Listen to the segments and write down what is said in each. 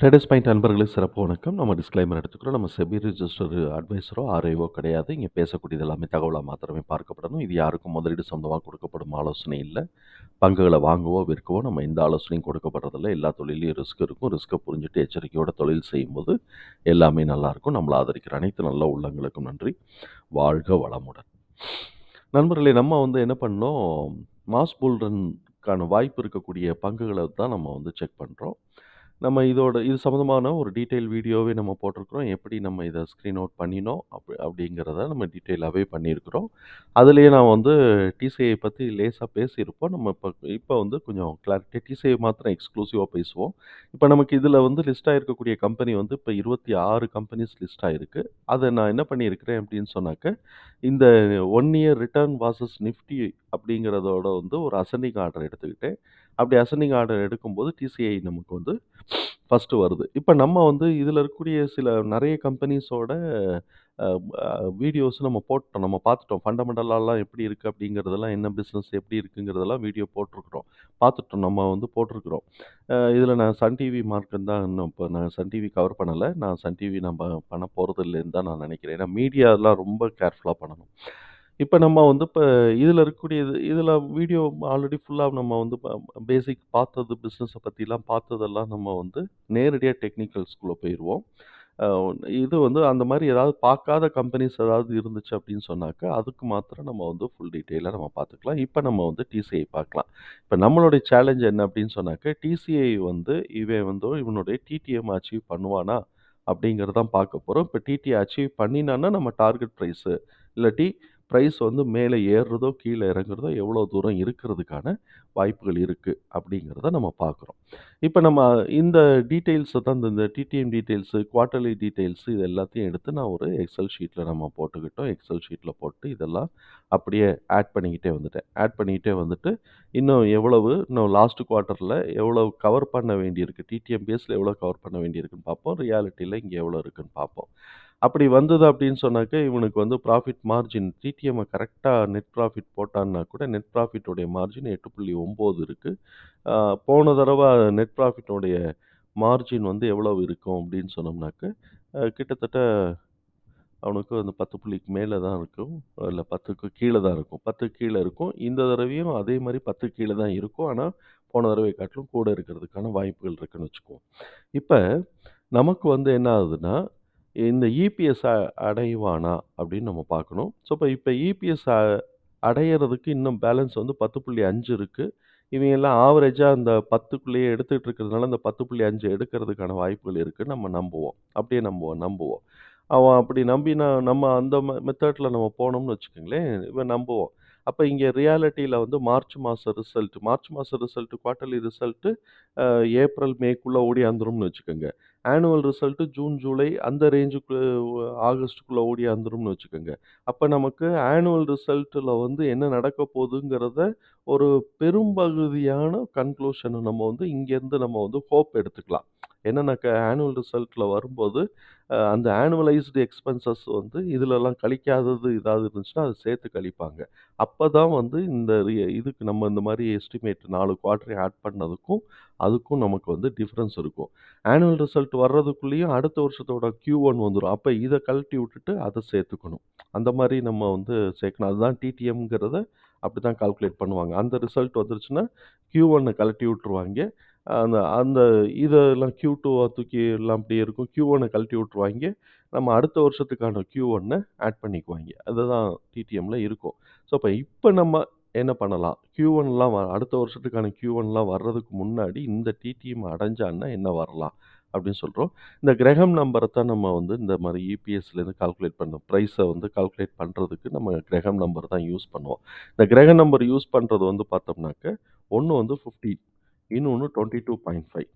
Traders point நண்பர்களே சிறப்பு வணக்கம். நம்ம டிஸ்க்ளைமர் எடுத்துக்கிறோம். நம்ம செபி ரிஜிஸ்டர் அட்வைசரோ, ஆர்ஐஓ கிடையாது. இங்கே பேசக்கூடியது எல்லாமே தகவலாக மாத்திரமே பார்க்கப்படணும். இது யாருக்கும் முதலீடு சொந்தமாக கொடுக்கப்படும் ஆலோசனை இல்லை பங்குகளை வாங்கவோ, விற்கவோ நம்ம எந்த ஆலோசனையும் கொடுக்கப்படுறதில்ல. எல்லா தொழிலையும் ரிஸ்க் இருக்கும். ரிஸ்க்கை புரிஞ்சுட்டு எச்சரிக்கையோட தொழில் செய்யும்போது எல்லாமே நல்லாயிருக்கும். நம்மளை ஆதரிக்கிற அனைத்து நல்ல உள்ளங்களுக்கும் நன்றி. வாழ்க வளமுடன். நண்பர்களே நம்ம வந்து என்ன பண்ணோம், மாஸ் புல்ரன்க்கான வாய்ப்பு இருக்கக்கூடிய பங்குகளை தான் நம்ம வந்து செக் பண்ணுறோம் நம்ம இதோட இது சம்மந்தமான ஒரு டீட்டெயில் வீடியோவே நம்ம போட்டிருக்கிறோம். எப்படி நம்ம இதை ஸ்க்ரீன் அவுட் பண்ணினோம் அப்படி அப்படிங்கிறத நம்ம டீட்டெயிலாகவே பண்ணியிருக்கிறோம். அதுலேயே நான் வந்து டிசிஐ பற்றி லேசாக பேசியிருப்போம். நம்ம இப்போ இப்போ வந்து கொஞ்சம் கிளாரிட்டி டிசிஐ மாத்திரம் எக்ஸ்க்ளூசிவாக பேசுவோம். இப்போ நமக்கு இதில் வந்து லிஸ்ட் இருக்கக்கூடிய கம்பெனி வந்து இப்போ இருபத்தி ஆறு கம்பெனிஸ் லிஸ்ட் ஆகிருக்கு அதை நான் என்ன பண்ணியிருக்கிறேன் அப்படின்னு சொன்னாக்க, இந்த one year return versus Nifty அப்படிங்கிறதோட வந்து ஒரு அசெண்டிங் ஆர்டர் எடுத்துக்கிட்டேன். அப்படி அசெண்டிங் ஆர்டர் எடுக்கும்போது டிசிஐ நமக்கு வந்து ஃபஸ்ட்டு வருது. இப்போ நம்ம வந்து இதில் இருக்கக்கூடிய சில நிறைய கம்பெனிஸோட வீடியோஸ் நம்ம போட்டோம். நம்ம பார்த்துட்டோம். ஃபண்டமெண்டலாலாம் எப்படி இருக்குது அப்படிங்கிறதெல்லாம், என்ன பிஸ்னஸ் எப்படி இருக்குங்கிறதெல்லாம் வீடியோ போட்டிருக்கிறோம். பார்த்துட்டோம். நம்ம வந்து போட்டிருக்கிறோம். இதில் நான் சன் டிவி மார்க்கன் தான் இன்னும் இப்போ நான் சன் டிவி கவர் பண்ணலை நான் சன் டிவி நம்ம பண்ண போகிறது இல்லைன்னு தான் நான் நினைக்கிறேன் ஏன்னா மீடியாலாம் ரொம்ப கேர்ஃபுல்லாக பண்ணணும். இப்போ நம்ம வந்து இப்போ இதில் இருக்கக்கூடிய இருக்கக்கூடியது இதில் வீடியோ ஆல்ரெடி ஃபுல்லாக நம்ம வந்து ப பேசிக் பார்த்தது பிஸ்னஸை பற்றிலாம் பார்த்ததெல்லாம் நம்ம வந்து நேரடியாக டெக்னிக்கல்ஸ்குள்ளே போயிடுவோம் இது வந்து அந்த மாதிரி ஏதாவது பார்க்காத கம்பெனிஸ் ஏதாவது இருந்துச்சு அப்படின்னு சொன்னாக்க, அதுக்கு மாத்திரம் நம்ம வந்து ஃபுல் டீட்டெயிலாக நம்ம பார்த்துக்கலாம். இப்போ நம்ம வந்து டிசிஐ பார்க்கலாம். இப்போ நம்மளுடைய சேலஞ்ச் என்ன அப்படின்னு சொன்னாக்க, டிசிஐ வந்து இவன் வந்து இவனுடைய டிடிஎம் அச்சீவ் பண்ணுவானா? அப்படிங்கிறதான் பார்க்க போகிறோம் இப்போ டிடிஎ அச்சீவ் பண்ணினான்னா நம்ம டார்கெட் ப்ரைஸு இல்லாட்டி ப்ரைஸ் வந்து மேலே ஏறுறதோ, கீழே இறங்குறதோ எவ்வளோ தூரம் இருக்கிறதுக்கான வாய்ப்புகள் இருக்குது அப்படிங்கிறத நம்ம பார்க்குறோம். இப்போ நம்ம இந்த டீட்டெயில்ஸை தான் இந்த இந்த டிடிஎம் டீட்டெயில்ஸு, குவார்ட்டர்லி டீட்டெயில்ஸு இது எல்லாத்தையும் எடுத்து நான் ஒரு எக்ஸெல் ஷீட்டில் நம்ம போட்டுக்கிட்டோம். எக்ஸெல் ஷீட்டில் போட்டு இதெல்லாம் அப்படியே ஆட் பண்ணிக்கிட்டே வந்துட்டேன். ஆட் பண்ணிக்கிட்டே வந்துட்டு, இன்னும் எவ்வளவு இன்னும் லாஸ்ட் குவார்ட்டரில் எவ்வளோ கவர் பண்ண வேண்டியிருக்கு. டிடிஎம் பேஸில் எவ்வளோ கவர் பண்ண வேண்டியிருக்குன்னு பார்ப்போம். ரியாலிட்டியில் இங்கே எவ்வளோ இருக்குன்னு பார்ப்போம். அப்படி வந்தது அப்படின்னு சொன்னாக்க, இவனுக்கு வந்து ப்ராஃபிட் மார்ஜின் டிடிஎம்ம கரெக்ட்டா நெட் ப்ராஃபிட் போட்டான்னா கூட, நெட் ப்ராஃபிட் உடைய மார்ஜின் 8.9 இருக்கு. அ போன தடவ நெட் ப்ராஃபிட் உடைய மார்ஜின் வந்து எவ்வளவு இருக்கும் அப்படின்னு சொன்னோம்னாக்க, அ கிட்டத்தட்ட அவனுக்கு அந்த 10 புள்ளிக்கு மேல தான் இருக்கும். இல்ல 10க்கு கீழ தான் இருக்கும். 10க்கு கீழ இருக்கும். இந்த தடவையும் அதே மாரி 10க்கு கீழ தான் இருக்கும். ஆனா, போன தடவைய காட்டிலும் கூட இருக்கிறதுக்கான வாய்ப்புகள் இருக்குன்னு வச்சுக்குவோம். இப்ப நமக்கு வந்து என்ன ஆகுதுன்னா, இந்த இபிஎஸ் அடைவானா? அப்படின்னு நம்ம பார்க்கணும். ஸோ, இப்போ இப்போ இபிஎஸ் அடையிறதுக்கு இன்னும் பேலன்ஸ் வந்து பத்து புள்ளி அஞ்சு இருக்குது இவங்க எல்லாம் ஆவரேஜாக அந்த பத்துக்குள்ளேயே எடுத்துகிட்டு இருக்கிறதுனால, அந்த 10.5 எடுக்கிறதுக்கான வாய்ப்புகள் இருக்குது நம்ம நம்புவோம். அப்படியே நம்புவோம் நம்புவோம். அவன் அப்படி நம்பினா நம்ம அந்த மெத்தடில் நம்ம போனோம்னு வச்சுக்கோங்களேன் இவன் நம்புவோம். அப்போ இங்கே ரியாலிட்டியில் வந்து மார்ச் மாதம் ரிசல்ட் மார்ச் மாதம் ரிசல்ட்டு குவார்ட்டர்லி ரிசல்ட்டு ஏப்ரல், மேக்குள்ளே ஓடியாந்துரும்னு வச்சுக்கோங்க ஆனுவல் ரிசல்ட்டு ஜூன், ஜூலை அந்த ரேஞ்சுக்கு ஆகஸ்ட்டுக்குள்ளே ஓடியாந்துரும்னு வச்சுக்கோங்க அப்போ நமக்கு ஆனுவல் ரிசல்ட்டில் வந்து என்ன நடக்க போகுதுங்கிறத ஒரு பெரும்பகுதியான கன்க்ளூஷனை நம்ம வந்து இங்கேருந்து நம்ம வந்து ஹோப் எடுத்துக்கலாம். என்னன்னாக்க ஆனுவல் ரிசல்ட்டில் வரும்போது, அந்த ஆனுவலைஸ்டு எக்ஸ்பென்சஸ் வந்து இதுலலாம் கழிக்காதது இதாவது இருந்துச்சுன்னா, அதை சேர்த்து கழிப்பாங்க. அப்போ தான் வந்து இந்த இதுக்கு நம்ம இந்த மாதிரி எஸ்டிமேட் 4 குவார்ட்டரையும் ஆட் பண்ணதுக்கும், அதுக்கும் நமக்கு வந்து டிஃப்ரென்ஸ் இருக்கும். ஆனுவல் ரிசல்ட் வர்றதுக்குள்ளேயும் அடுத்த வருஷத்தோட கியூ ஒன் வந்துடும் அப்போ இதை கழட்டி விட்டுட்டு அதை சேர்த்துக்கணும். அந்த மாதிரி நம்ம வந்து சேர்க்கணும். அதுதான் டிடிஎம்ங்கிறத அப்படிதான் கால்குலேட் பண்ணுவாங்க. அந்த ரிசல்ட் வந்துருச்சுன்னா, Q1 கழட்டி விட்டுருவாங்க அந்த அந்த இதெல்லாம் Q2வ தூக்கி எல்லாம் அப்படியே இருக்கும். Q1 கழட்டி விட்டுருவாங்க நம்ம அடுத்த வருஷத்துக்கான Q1 ஆட் பண்ணிக்குவாங்க அதுதான் டிடிஎம்மில் இருக்கும். ஸோ, இப்போ இப்போ நம்ம என்ன பண்ணலாம்? Q1லாம் வ அடுத்த வருஷத்துக்கான க்யூ ஒன்லாம் வர்றதுக்கு முன்னாடி இந்த டிடிஎம் அடைஞ்சான்னா என்ன வரலாம்? அப்படின்னு சொல்கிறோம் இந்த கிரகம் நம்பரை தான் நம்ம வந்து இந்த மாதிரி இபிஎஸ்லேருந்து கால்குலேட் பண்ணோம். ப்ரைஸை வந்து கால்குலேட் பண்ணுறதுக்கு நம்ம கிரகம் நம்பர் தான் யூஸ் பண்ணுவோம். இந்த கிரக நம்பர் யூஸ் பண்ணுறது வந்து பார்த்தோம்னாக்க, ஒன்று வந்து ஃபிஃப்டி இன்னொன்று twenty two point five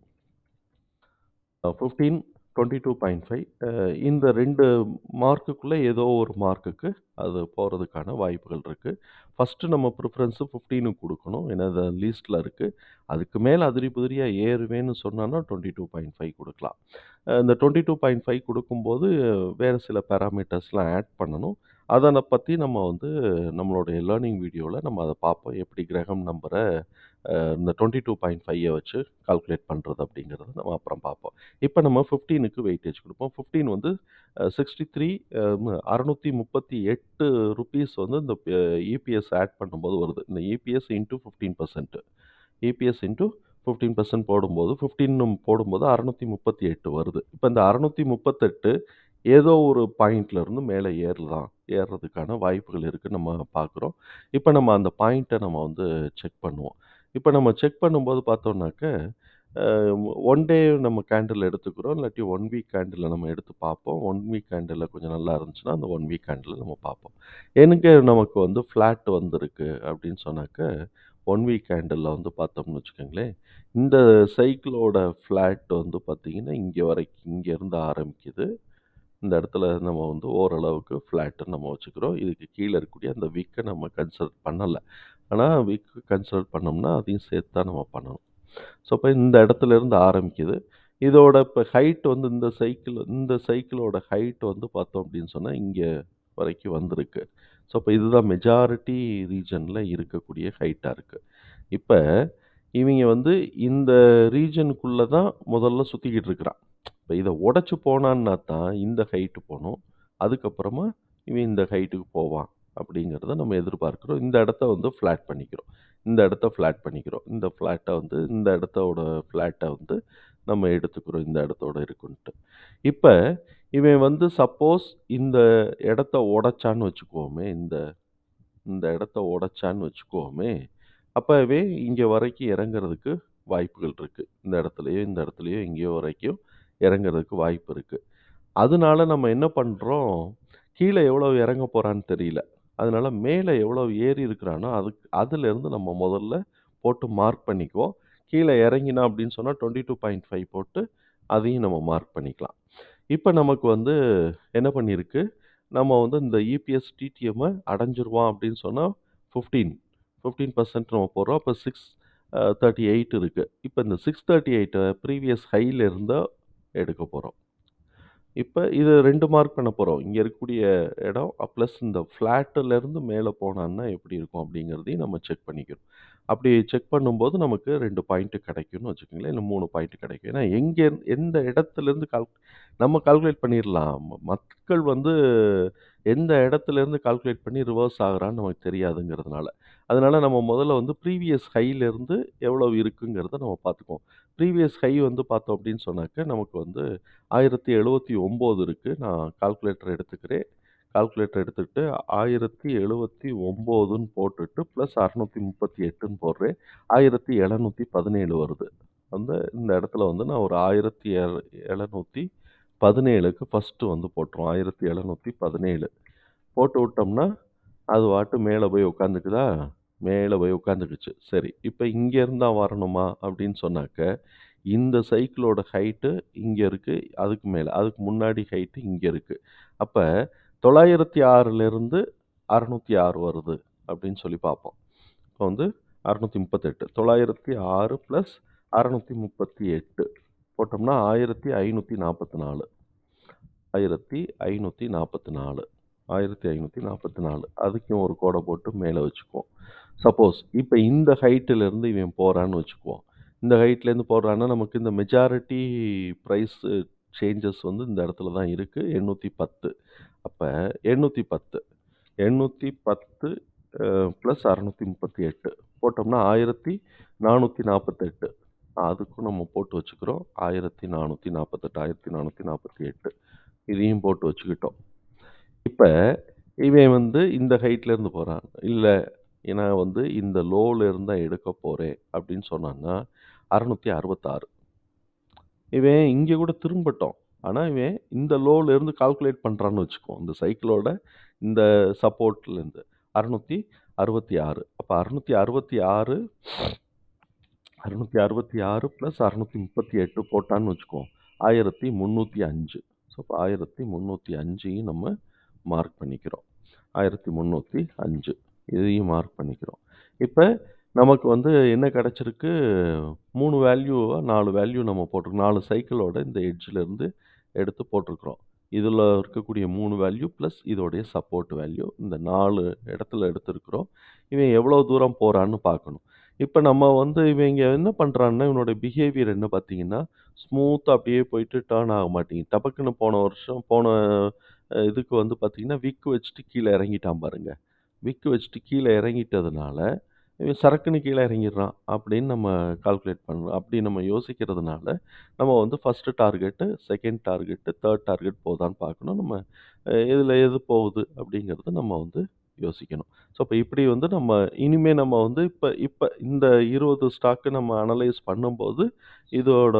fifteen twenty two point five இந்த ரெண்டு மார்க்குக்குள்ளே ஏதோ ஒரு மார்க்குக்கு அது போகிறதுக்கான வாய்ப்புகள் இருக்குது ஃபர்ஸ்ட்டு நம்ம ப்ரிஃபரன்ஸு ஃபிஃப்டீனுக்கு கொடுக்கணும் ஏன்னா, அது லீஸ்ட்டில் இருக்குது அதுக்கு மேலே அதிரி புதிரியாக ஏறுவேன்னு சொன்னால் டொண்ட்டி டூ பாயிண்ட் ஃபைவ் கொடுக்கலாம் இந்த டொண்ட்டி டூ பாயிண்ட் ஃபைவ் கொடுக்கும்போது வேறு சில பேராமீட்டர்ஸ்லாம் ஆட் பண்ணணும். அதனை பற்றி நம்ம வந்து நம்மளுடைய லேர்னிங் வீடியோவில் நம்ம அதை பார்ப்போம். எப்படி கிரகம் நம்பரை இந்த டுவெண்ட்டி டூ பாயிண்ட் ஃபைவை வச்சு கால்குலேட் பண்ணுறது அப்படிங்கிறத நம்ம அப்புறம் பார்ப்போம். இப்போ நம்ம ஃபிஃப்டீனுக்கு வெயிட்டேஜ் கொடுப்போம். ஃபிஃப்டீன் வந்து சிக்ஸ்டி த்ரீ அறநூற்றி முப்பத்தி எட்டு ருபீஸ் வந்து இந்த இபிஎஸ் ஆட் பண்ணும்போது வருது. இந்த EPS into fifteen percent EPS into fifteen percent போடும்போது ஃபிஃப்டீன் போடும்போது அறநூற்றி முப்பத்தி எட்டு வருது. இப்போ இந்த அறநூற்றி முப்பத்தெட்டு ஏதோ ஒரு பாயிண்ட்லேருந்து மேலே ஏறலாம் ஏறுறதுக்கான வாய்ப்புகள் இருக்குது நம்ம பார்க்குறோம். இப்போ நம்ம அந்த பாயிண்ட்டை நம்ம வந்து செக் பண்ணுவோம். இப்போ நம்ம செக் பண்ணும்போது பார்த்தோம்னாக்க ஒன் டே நம்ம கேண்டில் எடுத்துக்கிறோம். இல்லாட்டி ஒன் வீக் கேண்டில் நம்ம எடுத்து பார்ப்போம். ஒன் வீக் கேண்டில் கொஞ்சம் நல்லா இருந்துச்சுன்னா அந்த ஒன் வீக் கேண்டில் நம்ம பார்ப்போம். எனக்கு நமக்கு வந்து ஃப்ளாட் வந்திருக்கு அப்படின்னு சொன்னாக்க ஒன் வீக் கேண்டில் வந்து பார்த்தோம்னு வச்சுக்கோங்களேன். இந்த சைக்கிளோட ஃப்ளாட் வந்து பார்த்திங்கன்னா இங்கே வரைக்கும் இங்கேருந்து ஆரம்பிக்குது. இந்த இடத்துல நம்ம வந்து ஓரளவுக்கு ஃப்ளாட்டு நம்ம வச்சுக்கிறோம். இதுக்கு கீழே இருக்கக்கூடிய அந்த வீக்கை நம்ம கன்சிடர் பண்ணலை. ஆனால் விக்கு கன்சிடர் பண்ணோம்னா அதையும் சேர்த்து தான் நம்ம பண்ணணும் ஸோ இப்போ இந்த இடத்துல இருந்து ஆரம்பிக்குது. இதோட இப்போ ஹைட் வந்து இந்த சைக்கிள் இந்த சைக்கிளோட ஹைட் வந்து பார்த்தோம் அப்படின்னு சொன்னால் இங்கே வரைக்கும் வந்திருக்கு. ஸோ இப்போ இதுதான் மெஜாரிட்டி ரீஜனில் இருக்கக்கூடிய ஹைட்டாக இருக்குது இப்போ இவங்க வந்து இந்த ரீஜனுக்குள்ளே தான் முதல்ல சுற்றிக்கிட்டு இருக்கிறான். இப்போ இதை உடச்சி போனான்னா தான் இந்த ஹைட்டு போகணும் அதுக்கப்புறமா இவன் இந்த ஹைட்டுக்கு போவான். அப்படிங்கிறத நம்ம எதிர்பார்க்குறோம். இந்த இடத்த வந்து ஃப்ளாட் பண்ணிக்கிறோம். இந்த இடத்த ஃப்ளாட் பண்ணிக்கிறோம். இந்த ஃப்ளாட்டை வந்து இந்த இடத்தோட ஃப்ளாட்டை வந்து நம்ம எடுத்துக்கிறோம். இந்த இடத்தோட இருக்குன்ட்டு. இப்போ இவன் வந்து சப்போஸ் இந்த இடத்த உடைச்சான்னு வச்சுக்குவோமே இந்த இந்த இடத்த உடைச்சான்னு வச்சுக்கோமே அப்போவே இங்கே வரைக்கும் இறங்குறதுக்கு வாய்ப்புகள் இருக்குது இந்த இடத்துலையோ இந்த இடத்துலையோ எங்கேயோ வரைக்கும் இறங்குறதுக்கு வாய்ப்பு இருக்குது அதனால நம்ம என்ன பண்ணுறோம் கீழே எவ்வளோ இறங்க போகிறான்னு தெரியல. அதனால மேலே எவ்வளோ ஏறி இருக்கிறானோ அதுக்கு அதுலேருந்து நம்ம முதல்ல போட்டு மார்க் பண்ணிக்குவோம் கீழே இறங்கினா அப்படின்னு சொன்னால் டுவெண்ட்டி டூ பாயிண்ட் ஃபைவ் போட்டு அதையும் நம்ம மார்க் பண்ணிக்கலாம். இப்போ நமக்கு வந்து என்ன பண்ணியிருக்கு? நம்ம வந்து இந்த இபிஎஸ் டிடிஎம்மை அடைஞ்சிருவான் அப்படின்னு சொன்னால் ஃபிஃப்டீன் ஃபிஃப்டீன் பர்சன்ட் நம்ம போடுறோம். அப்போ சிக்ஸ் தேர்ட்டி எயிட் இருக்குது இப்போ இந்த சிக்ஸ் தேர்ட்டி எயிட்டை ப்ரீவியஸ் ஹையில் இருந்தால் எடுக்க போகிறோம் இப்போ இது ரெண்டு மார்க் பண்ண போகிறோம் இங்கே இருக்கக்கூடிய இடம் ப்ளஸ் இந்த ஃப்ளாட்டிலேருந்து மேலே போனான்னா எப்படி இருக்கும் அப்படிங்கிறதையும் நம்ம செக் பண்ணிக்கணும் அப்படி செக் பண்ணும்போது நமக்கு ரெண்டு பாயிண்ட்டு கிடைக்கும்னு வச்சுக்கோங்களேன். இல்லை மூணு பாயிண்ட் கிடைக்கும். ஏன்னா எங்கே எந்த இடத்துலேருந்து கால் நம்ம கால்குலேட் பண்ணிடலாம் மக்கள் வந்து எந்த இடத்துலேருந்து கால்குலேட் பண்ணி ரிவர்ஸ் ஆகுறான்னு நமக்கு தெரியாதுங்கிறதுனால. அதனால நம்ம முதல்ல வந்து ப்ரீவியஸ் ஹையிலேருந்து எவ்வளோ இருக்குங்கிறத நம்ம பார்த்துக்குவோம். ப்ரீவியஸ் ஹை வந்து பார்த்தோம் அப்படின்னு சொன்னாக்க நமக்கு வந்து ஆயிரத்தி எழுபத்தி ஒம்பது இருக்குது நான் கால்குலேட்டர் எடுத்துக்கிறேன். கால்குலேட்டர் எடுத்துக்கிட்டு ஆயிரத்தி எழுபத்தி ஒம்போதுன்னு போட்டுட்டு ப்ளஸ் அறநூற்றி முப்பத்தி எட்டுன்னு போடுறேன். ஆயிரத்தி எழுநூற்றி பதினேழு வருது. அந்த இந்த இடத்துல வந்து நான் ஒரு ஆயிரத்தி எழுநூற்றி பதினேழுக்கு ஃபஸ்ட்டு வந்து போட்டுருவோம். ஆயிரத்தி எழுநூற்றி பதினேழு. போட்டு விட்டோம்னா அது வாட்டு மேலே போய் உட்காந்துக்குதா? மேலே போய் உட்காந்துக்குச்சு. சரி இப்போ இங்கேருந்து தான் வரணுமா? அப்படின்னு சொன்னாக்க இந்த சைக்கிளோட ஹைட்டு இங்கே இருக்குது அதுக்கு மேலே. அதுக்கு முன்னாடி ஹைட்டு இங்கே இருக்குது அப்போ தொள்ளாயிரத்தி ஆறுலேருந்து அறநூற்றி ஆறு வருது அப்படின்னு சொல்லி பார்ப்போம். இப்போ வந்து அறநூற்றி முப்பத்தெட்டு. தொள்ளாயிரத்தி ஆறு ப்ளஸ் அறநூற்றி முப்பத்தி எட்டு போட்டோம்னா ஆயிரத்தி ஐநூற்றி நாற்பத்தி நாலு. ஆயிரத்தி ஐநூற்றி நாற்பத்தி நாலு. ஆயிரத்தி ஐநூற்றி நாற்பத்தி நாலு. அதுக்கும் ஒரு கோடை போட்டு மேலே வச்சுக்குவோம். சப்போஸ் இப்போ இந்த ஹைட்டிலேருந்து இவன் போகிறான்னு வச்சுக்குவோம். இந்த ஹைட்லேருந்து போடுறான்னா நமக்கு இந்த மெஜாரிட்டி ப்ரைஸ் சேஞ்சஸ் வந்து இந்த இடத்துல தான் இருக்குது எண்ணூற்றி பத்து. அப்போ எண்ணூற்றி பத்து. எண்ணூற்றி பத்து ப்ளஸ் அறநூற்றி முப்பத்தி எட்டு. போட்டோம்னா ஆயிரத்தி நானூற்றி நாற்பத்தெட்டு. அதுக்கும் நம்ம போட்டு வச்சுக்கிறோம். ஆயிரத்தி நானூற்றி நாற்பத்தெட்டு ஆயிரத்தி நானூற்றி நாற்பத்தி எட்டு. இதையும் போட்டு வச்சுக்கிட்டோம். இப்போ இவன் வந்து இந்த ஹைட்லேருந்து போகிறான் இல்லை ஏன்னா வந்து இந்த லோவிலேருந்து தான் எடுக்க போகிறேன் அப்படின்னு சொன்னான்னா அறநூற்றி அறுபத்தாறு. இவன் இங்கே கூட திரும்பட்டோம். ஆனால் இவன் இந்த லோவிலேருந்து கால்குலேட் பண்ணுறான்னு வச்சுக்கோ இந்த சைக்கிளோட இந்த சப்போர்ட்லேருந்து அறநூற்றி அறுபத்தி ஆறு அப்போ அறநூற்றி அறுபத்தி ஆறு அறநூற்றி அறுபத்தி ஆறு ப்ளஸ் அறநூற்றி முப்பத்தி எட்டு போட்டான்னு வச்சுக்கோ ஆயிரத்தி முந்நூற்றி அஞ்சு. ஸோ இப்போ ஆயிரத்தி முந்நூற்றி அஞ்சையும் நம்ம மார்க் பண்ணிக்கிறோம். ஆயிரத்தி முந்நூற்றி அஞ்சு. இதையும் மார்க் பண்ணிக்கிறோம். இப்போ நமக்கு வந்து என்ன கிடச்சிருக்கு? மூணு வேல்யூவாக நாலு வேல்யூ நம்ம போட்டிருக்கோம். நாலு சைக்கிளோட இந்த எட்ஜிலேருந்து எடுத்து போட்டிருக்கிறோம். இதில் இருக்கக்கூடிய மூணு வேல்யூ ப்ளஸ் இதோடைய சப்போர்ட் வேல்யூ இந்த நாலு இடத்துல எடுத்துருக்குறோம். இவன் எவ்வளோ தூரம் போகிறான்னு பார்க்கணும். இப்போ நம்ம வந்து இவைங்க என்ன பண்ணுறான்னா இவனுடைய பிஹேவியர் என்ன பார்த்தீங்கன்னா, ஸ்மூத் அப்படியே போயிட்டு டர்ன் ஆக மாட்டேங்குது. டபக்குன்னு போன வருஷம் போன இதுக்கு வந்து பார்த்திங்கன்னா விக்கு வச்சுட்டு கீழே இறங்கிட்டான் பாருங்கள் விக்கு வச்சுட்டு கீழே இறங்கிட்டதுனால, இவன் சரக்குன்னு கீழே இறங்கிடுறான் அப்படின்னு நம்ம கால்குலேட் பண்றோம். அப்படி நம்ம யோசிக்கிறதுனால, நம்ம வந்து first target, second target, third target போதான்னு பார்க்கணும். நம்ம இதில் எது போகுது அப்படிங்கிறது நம்ம வந்து யோசிக்கணும். ஸோ, இப்போ இப்படி வந்து நம்ம இனிமேல் நம்ம வந்து இப்போ இப்போ இந்த இருபது ஸ்டாக்கு நம்ம அனலைஸ் பண்ணும்போது, இதோட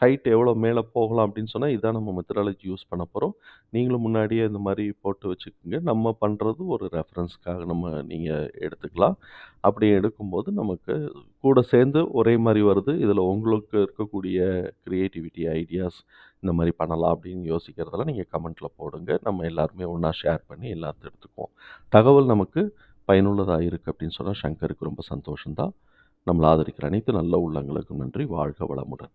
ஹைட் எவ்வளோ மேலே போகலாம் அப்படின்னு சொன்னால் இதான் நம்ம மெத்தடாலஜி யூஸ் பண்ண போகிறோம் நீங்களும் முன்னாடியே இந்த மாதிரி போட்டு வச்சுக்கோங்க நம்ம பண்ணுறது ஒரு ரெஃபரன்ஸ்க்காக நம்ம நீங்கள் எடுத்துக்கலாம். அப்படி எடுக்கும்போது நமக்கு கூட சேர்ந்து ஒரே மாதிரி வருது. இதில் உங்களுக்கு இருக்கக்கூடிய க்ரியேட்டிவிட்டி ஐடியாஸ் இந்த மாதிரி பண்ணலாம் அப்படின்னு யோசிக்கிறதெல்லாம் நீங்கள் கமெண்ட்டில் போடுங்க. நம்ம எல்லாருமே ஒன்றா ஷேர் பண்ணி எல்லாத்தையும் எடுத்துக்குவோம். தகவல் நமக்கு பயனுள்ளதாக இருக்குது அப்படின்னு சொன்னால் சங்கருக்கு ரொம்ப சந்தோஷம் தான். ஆதரிக்கிற அனைத்து நல்ல உள்ளங்களுக்கும் நன்றி. வாழ்க வளமுடன்.